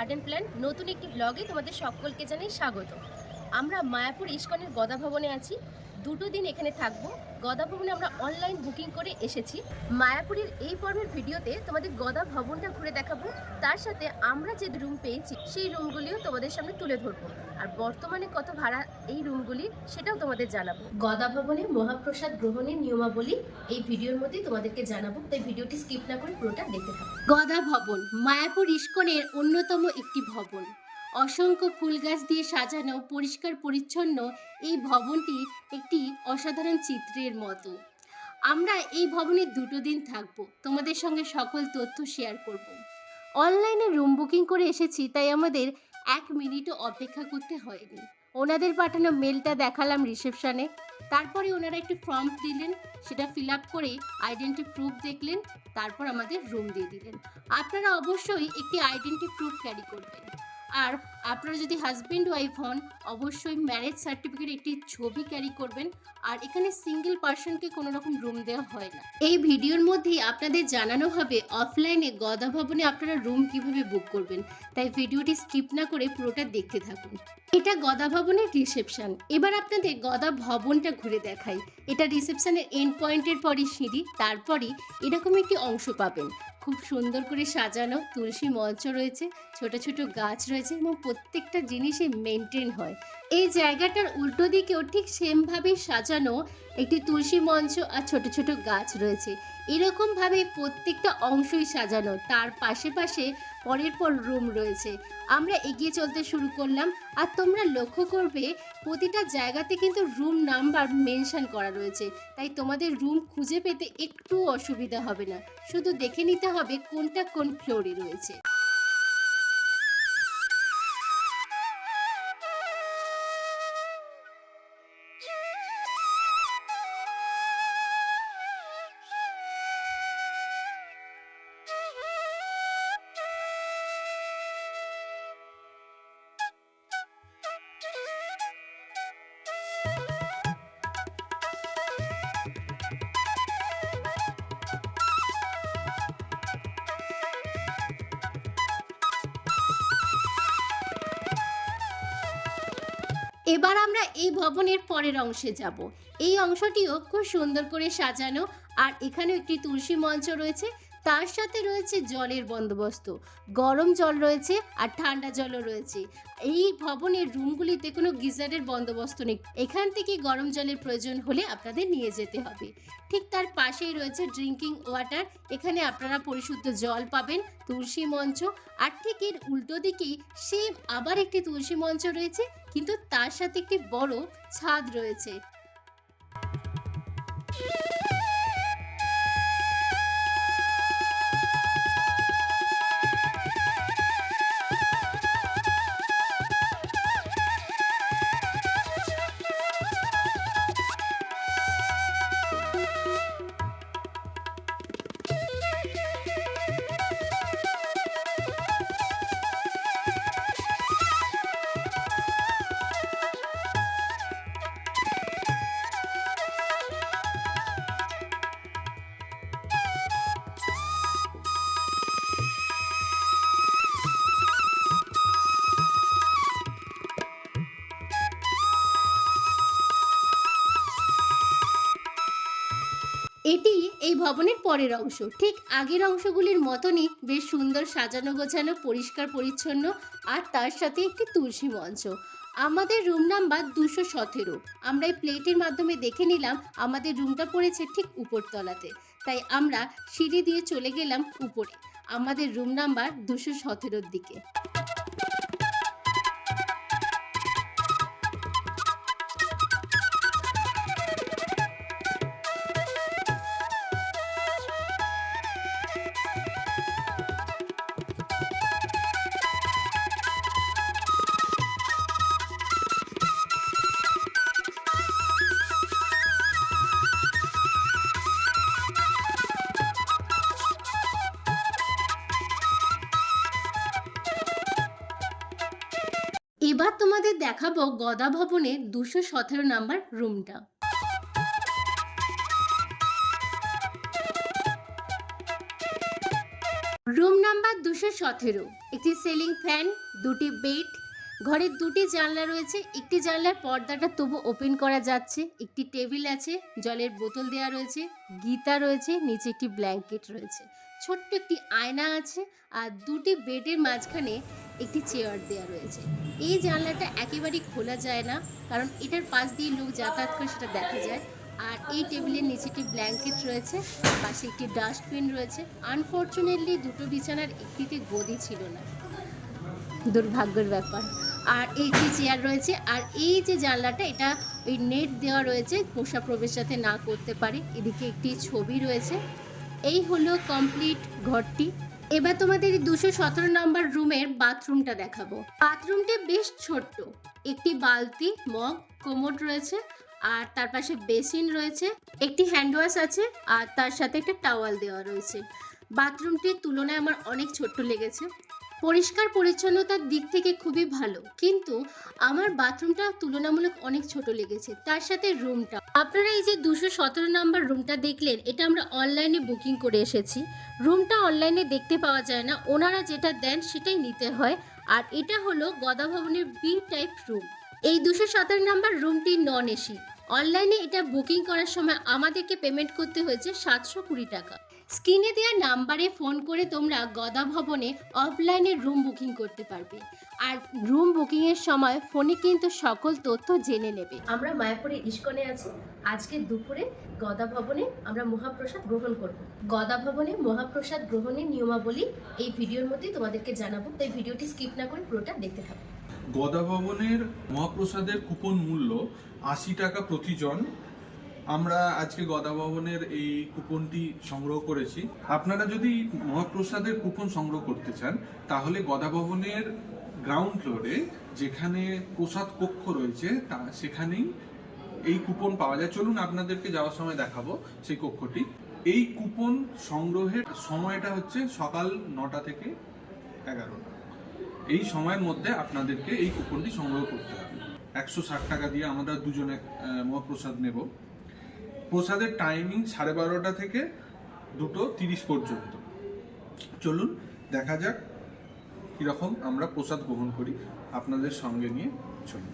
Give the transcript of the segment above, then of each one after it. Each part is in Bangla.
সাডেন প্ল্যান নতুন একটি ব্লগে তোমাদের সকলকে জানাই স্বাগত। আমরা মায়াপুর ইস্কনের গদা ভবনে আছি। দুটো দিন এখানে থাকব। গদা ভবনে আমরা অনলাইন বুকিং করে এসেছি। মায়াপুরের এই পর্বের ভিডিওতে তোমাদের গদা ভবনটা ঘুরে দেখাবো। তার সাথে আমরা যে রুম পেয়েছি, সেই রুমগুলিও তোমাদের সামনে তুলে ধরবো। আর বর্তমানে কত ভাড়া এই রুমগুলি সেটাও তোমাদের জানাব। গদা ভবনে মহাপ্রসাদ গ্রহণের নিয়মাবলী এই ভিডিওর মধ্যেই তোমাদেরকে জানাব। তাই ভিডিওটি স্কিপ না করে পুরোটা দেখতে থাকো। গদা ভবন, মায়াপুর ইস্কনের অন্যতম একটি ভবন। অসংখ্য ফুল গাছ দিয়ে সাজানো, পরিষ্কার, পরিচ্ছন্ন এই ভবনটি একটি অসাধারণ চিত্রের মতো। আমরা এই ভবনে দুটো দিন থাকব। তোমাদের সঙ্গে সকল তথ্য শেয়ার করব। অনলাইনে রুম বুকিং করে এসেছি, তাই আমাদের এক মিনিটও অপেক্ষা করতে হয়নি। ওনাদের পাঠানো মেলটা দেখালাম রিসেপশনে তারপরে ওনারা একটি ফর্ম দিলেন, সেটা ফিল আপ করে আইডেন্টি প্রুফ দেখলেন, তারপর আমাদের রুম দিয়ে দিলেন। আপনারা অবশ্যই একটি আইডেন্টি প্রুফ ক্যারি করবেন। আর আপনারা যদি হাজব্যান্ড ওয়াইফ হন, অবশ্যই ম্যারেজ সার্টিফিকেট একটি ছবি ক্যারি করবেন। আর এখানে সিঙ্গেল পার্সনকে কোনো রকম রুম দেওয়া হয় না। এই ভিডিওর মধ্যেই আপনাদের জানানো হবে অফলাইনে গদা ভবনে আপনারা রুম কীভাবে বুক করবেন। তাই ভিডিওটি স্কিপ না করে পুরোটা দেখতে থাকুন। এটা গদা ভবনের রিসেপশন এবার আপনাদের গদা ভবনটা ঘুরে দেখাই। এটা রিসেপশনের এন্ড পয়েন্টের পরই সিঁড়ি। তারপরই এরকম একটি অংশ পাবেন। খুব সুন্দর করে সাজানো তুলসী মঞ্চ রয়েছে, ছোট ছোট গাছ রয়েছে এবং প্রত্যেকটা জিনিসই মেনটেন হয়। এই জায়গাটার উল্টো দিকেও ঠিক সেমভাবেই সাজানো একটি তুলসী মঞ্চ আর ছোট ছোট গাছ রয়েছে। এরকমভাবে প্রত্যেকটা অংশই সাজানো, তার পাশে পাশে পরের পর রুম রয়েছে। আমরা এগিয়ে চলতে শুরু করলাম আর তোমরা লক্ষ্য করবে প্রতিটা জায়গাতে কিন্তু রুম নাম্বার মেনশন করা রয়েছে। তাই তোমাদের রুম খুঁজে পেতে একটু অসুবিধা হবে না। শুধু দেখে নিতে হবে কোনটা কোন ফ্লোরে রয়েছে। এবার আমরা এই ভবনের পরের অংশে যাব। এই অংশটিও খুব সুন্দর করে সাজানো। আর এখানেও একটি তুলসী মঞ্চ রয়েছে। তার সাথে রয়েছে জলের বন্দোবস্ত। গরম জল রয়েছে আর ঠান্ডা জলও রয়েছে। এই ভবনের রুমগুলিতে কোনো গিজারের বন্দোবস্ত নেই। এখান থেকে গরম জলের প্রয়োজন হলে আপনাদের নিয়ে যেতে হবে। ঠিক তার পাশেই রয়েছে ড্রিঙ্কিং ওয়াটার। এখানে আপনারা পরিশুদ্ধ জল পাবেন, তুলসী মঞ্চ। আর ঠিক এর উল্টো দিকেই সেম আবার একটি তুলসী মঞ্চ রয়েছে, কিন্তু তার সাথে একটি বড় ছাদ রয়েছে। ভবনের পরের অংশ। ঠিক আগের অংশগুলির মতনই বেশ সুন্দর সাজানো, গোছানো, পরিষ্কার, পরিচ্ছন্ন আর তার সাথে একটি তুলসী মঞ্চ। আমাদের রুম নাম্বার দুশো সতেরো। আমরা এই প্লেটের মাধ্যমে দেখে নিলাম আমাদের রুমটা পড়েছে ঠিক উপরতলাতে। তাই আমরা সিঁড়ি দিয়ে চলে গেলাম উপরে। আমাদের রুম নাম্বার দুশো সতেরোর দিকে। এবার তোমাদের দেখাবো গদা ভবনের দুশো সতেরো নাম্বার রুমটা। রুম নাম্বার দুশো সতেরো, একটি সিলিং ফ্যান, দুটি বেড, ঘরের দুটি জানলা রয়েছে। একটি জানলার পর্দাটা তবু ওপেন করা যাচ্ছে। একটি টেবিল আছে, জলের বোতল দেওয়া রয়েছে, গীতা রয়েছে, নিচে একটি ব্ল্যাঙ্কেট রয়েছে। ছোট্ট একটি আয়না আছে আর দুটি বেডের মাঝখানে একটি চেয়ার দেওয়া রয়েছে। এই জানলাটা একেবারেই খোলা যায় না, কারণ এটার পাশ দিয়ে লোক যাতায়াত করে সেটা দেখা যায়। আর এই টেবিলের নিচে একটি ব্ল্যাঙ্কেট রয়েছে পাশে একটি ডাস্টবিন রয়েছে। আনফর্চুনেটলি দুটো বিছানার একটিতে গদি ছিল না। দুর্ভাগ্যের ব্যাপার। আর এই যে চেয়ার রয়েছে, আর এই যে জানলাটা, এটা ওই নেট দেওয়া রয়েছে, পোষা প্রবেশ যাতে না করতে পারে। এদিকে একটি ছবি রয়েছে। এই হলো কমপ্লিট ঘরটি। এবার তোমাদের দুশো সতেরো নম্বর রুমের বাথরুমটা দেখাবো। বাথরুমটি বেশ ছোট্ট। একটি বালতি, মগ কোমোড রয়েছে, আর তার পাশে বেসিন রয়েছে, একটি হ্যান্ড ওয়াশ আছে, আর তার সাথে একটা টাওয়াল দেওয়া রয়েছে। বাথরুমটির তুলনায় আমার অনেক ছোট্ট লেগেছে। পরিষ্কার পরিচ্ছন্নতার দিক থেকে খুবই ভালো। কিন্তু আমার বাথরুমটা তুলনামূলক অনেক ছোট লেগেছে। তার সাথে রুমটা। আপনারা এই যে দুশো সতেরো নাম্বার রুমটা দেখলেন, এটা আমরা অনলাইনে বুকিং করে এসেছি। রুমটা অনলাইনে দেখতে পাওয়া যায় না। ওনারা যেটা দেন সেটাই নিতে হয়। আর এটা হলো গদা ভবনের বি টাইপ রুম এই দুশো সতেরো নাম্বার রুমটি নন এসি অনলাইনে এটা বুকিং করার সময় আমাদেরকে পেমেন্ট করতে হয়েছে সাতশো কুড়ি টাকা। স্ক্রিনে দেওয়া নাম্বারে ফোন করে তোমরা গদা ভবনে অফলাইনে রুম বুকিং করতে পারবে। আর রুম বুকিং এর সময় ফোনে কিন্তু সকল তথ্য জেনে নেবে। আমরা মায়াপুরে ইস্কনে আছি। আজকে দুপুরে গদা ভবনে আমরা মহাপ্রসাদ গ্রহণ করব। গদা ভবনে মহাপ্রসাদ গ্রহণের নিয়মাবলী এই ভিডিওর মধ্যে তোমাদেরকে জানাব। তাই ভিডিওটি স্কিপ না করে পুরোটা দেখতে থাকো। গদা ভবনের মহাপ্রসাদের কুপন মূল্য আশি টাকা প্রতিজন আমরা আজকে গদা ভবনের এই কুপনটি সংগ্রহ করেছি। আপনারা যদি মহাপ্রসাদের কুপন সংগ্রহ করতে চান, তাহলে গদা ভবনের গ্রাউন্ড ফ্লোরে যেখানে প্রসাদ কক্ষ রয়েছে, তা সেখানেই এই কুপন পাওয়া যায়। চলুন আপনাদেরকে যাওয়ার সময় দেখাবো সেই কক্ষটি। এই কুপন সংগ্রহের সময়টা হচ্ছে সকাল নটা থেকে এগারোটা। এই সময়ের মধ্যে আপনাদেরকে এই কুপনটি সংগ্রহ করতে হবে। একশো ষাট টাকা দিয়ে আমরা দুজনে মহাপ্রসাদ নেব। প্রসাদের টাইমিং সাড়ে বারোটা থেকে দুটো তিরিশ পর্যন্ত। চলুন দেখা যাক কীরকম আমরা প্রসাদ গ্রহণ করি। আপনাদের সঙ্গে নিয়ে চলুন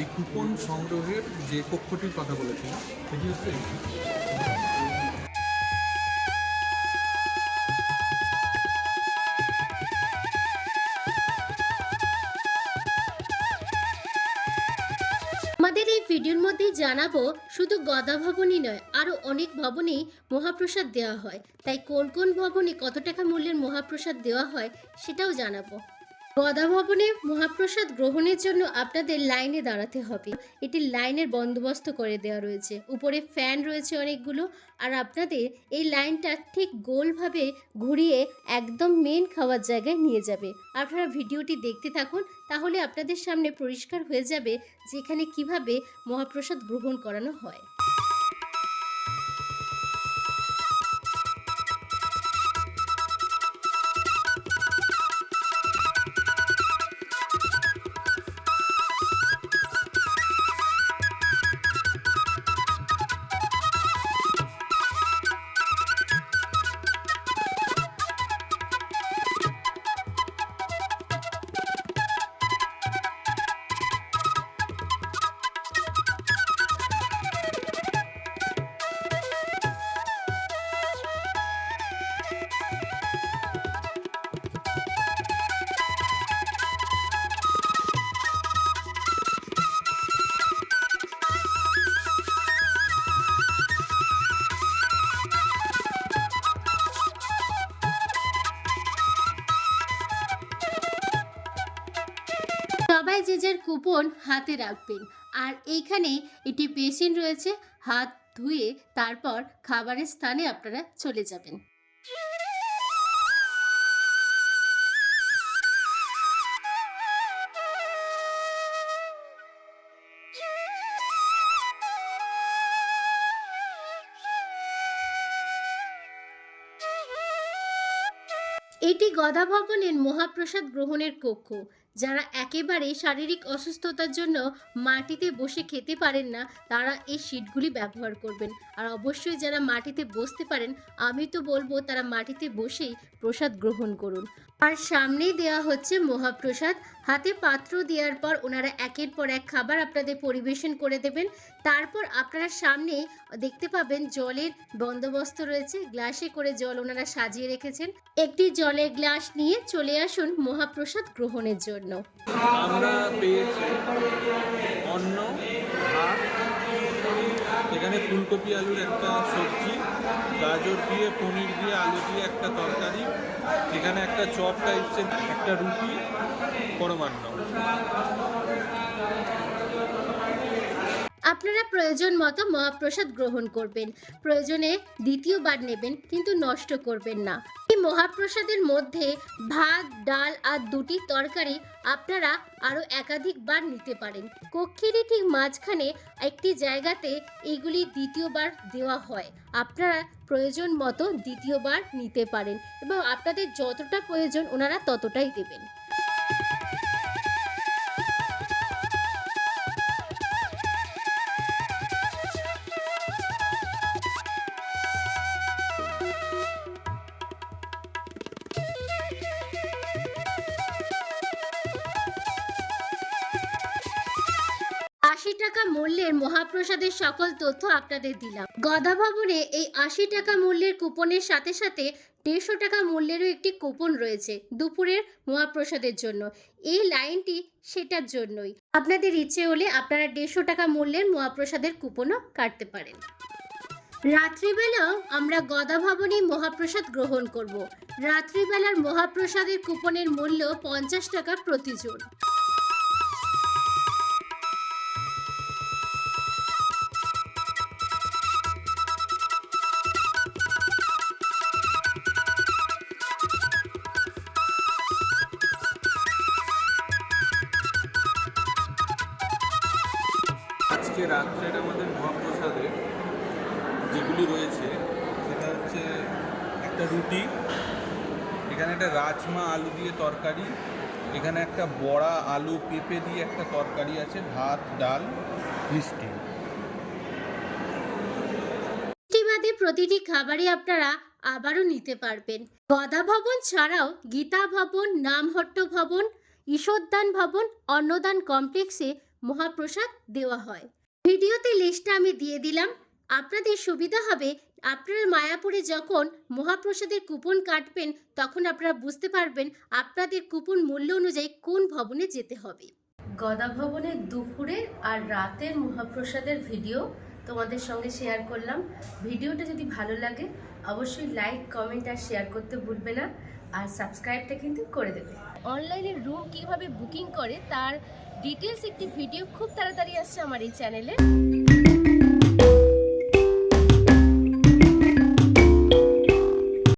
এই কুপন সংগ্রহের যে কক্ষটির কথা বলেছিলাম সেটি হচ্ছে আমাদের এই ভিডিওর মধ্যে জানাব, শুধু গদা ভবনই নয় আরও অনেক ভবনেই মহাপ্রসাদ দেওয়া হয়। তাই কোন কোন ভবনে কত টাকা মূল্যের মহাপ্রসাদ দেওয়া হয়, সেটাও জানাব। গদা ভবনে মহাপ্রসাদ গ্রহণের জন্য আপনাদের লাইনে দাঁড়াতে হবে। এটি লাইনের বন্দোবস্ত করে দেওয়া রয়েছে। উপরে ফ্যান রয়েছে অনেকগুলো, আর আপনাদের এই লাইনটা ঠিক গোলভাবে ঘুরিয়ে একদম মেন খাওয়ার জায়গায় নিয়ে যাবে। আপনারা ভিডিওটি দেখতে থাকুন, তাহলে আপনাদের সামনে পরিষ্কার হয়ে যাবে যেখানে কীভাবে মহাপ্রসাদ গ্রহণ করানো হয়। সবাই কুপন হাতে রাখবেন। আর এইখানে একটি বেসিন রয়েছে, হাত ধুয়ে তারপর খাবারের স্থানে আপনারা চলে যাবেন। এটি গদা ভবনের মহাপ্রসাদ গ্রহণের কক্ষ। যারা একেবারে শারীরিক অসুস্থতার জন্য মাটিতে বসে খেতে পারেন না, তারা এই সিটগুলি ব্যবহার করবেন। আর অবশ্যই যারা মাটিতে বসতে পারেন, আমি তো বলব তারা মাটিতে বসেই প্রসাদ গ্রহণ করুন। আর সামনেই দেওয়া হচ্ছে মহাপ্রসাদ। হাতে পাত্র দেওয়ার পর ওনারা একের পর এক খাবার আপনাদের পরিবেশন করে দেবেন। তারপর আপনারা সামনে দেখতে পাবেন জলের বন্দোবস্ত রয়েছে। গ্লাসে করে জল ওনারা সাজিয়ে রেখেছেন। একটি জলের গ্লাস নিয়ে চলে আসুন মহাপ্রসাদ গ্রহণের জন্য। আমরা পেয়েছি অন্ন ভাত এখানে ফুলকপি আলুর একটা সবজি গাজর দিয়ে পনির দিয়ে আলু দিয়ে একটা তরকারি এখানে একটা চপ টাইপসের একটা রুটি পরমান্ন। আপনারা প্রয়োজন মতো মহাপ্রসাদ গ্রহণ করবেন। প্রয়োজনে দ্বিতীয়বার নেবেন কিন্তু নষ্ট করবেন না। মহাপ্রসাদের মধ্যে ভাত, ডাল আর দুটি তরকারি আপনারা আরও একাধিকবার নিতে পারেন। কক্ষেরই ঠিক মাঝখানে একটি জায়গাতে এগুলি দ্বিতীয়বার দেওয়া হয়। আপনারা প্রয়োজন মতো দ্বিতীয়বার নিতে পারেন এবং আপনাদের যতটা প্রয়োজন ওনারা ততটাই দেবেন। টাকা মূল্যের মহাপ্রসাদের সকল তথ্য আপনাদের দিলাম। গদা ভবনে এই আশি টাকা মূল্যের কুপনের সাথে সাথে দেড়শো টাকা মূল্যেরও একটি কুপন রয়েছে দুপুরের মহাপ্রসাদের জন্য। এই লাইনটি সেটার জন্যই। আপনাদের ইচ্ছে হলে আপনারা দেড়শো টাকা মূল্যের মহাপ্রসাদের কুপনও কাটতে পারেন। রাত্রিবেলাও আমরা গদা ভবনে মহাপ্রসাদ গ্রহণ করব। রাত্রিবেলার মহাপ্রসাদের কুপনের মূল্য পঞ্চাশ টাকা প্রতিজন রাত্রের আমাদের মহাপ্রসাদে যেগুলি রয়েছে, সেটা হচ্ছে একটা রুটি, এখানে একটা রাজমা আলু দিয়ে তরকারি, এখানে একটা বড়া আলু পেঁপে দিয়ে একটা তরকারি আছে, ভাত, ডাল, মিষ্টি। প্রতিটি খাবারই আপনারা আবারও নিতে পারবেন। গদা ভবন ছাড়াও গীতা ভবন, নামহট্ট ভবন, ঈশ্বরদান ভবন, অন্নদান কমপ্লেক্সে মহাপ্রসাদ দেওয়া হয়। ভিডিওতে লিস্টটা আমি দিয়ে দিলাম। আপনাদের সুবিধা হবে আপনারা মায়াপুরে যখন মহাপ্রসাদের কুপন কাটবেন তখন আপনারা বুঝতে পারবেন আপনাদের কুপন মূল্য অনুযায়ী কোন ভবনে যেতে হবে। গদা ভবনের দুপুরের আর রাতের মহাপ্রসাদের ভিডিও তোমাদের সঙ্গে শেয়ার করলাম। ভিডিওটা যদি ভালো লাগে অবশ্যই লাইক কমেন্ট আর শেয়ার করতে ভুলবে না। আর সাবস্ক্রাইবটা কিন্তু করে দেবে। অনলাইনে রুম কীভাবে বুকিং করে তার ডিটেলস একটি ভিডিও খুব তাড়াতাড়ি আসছে আমার এই চ্যানেলে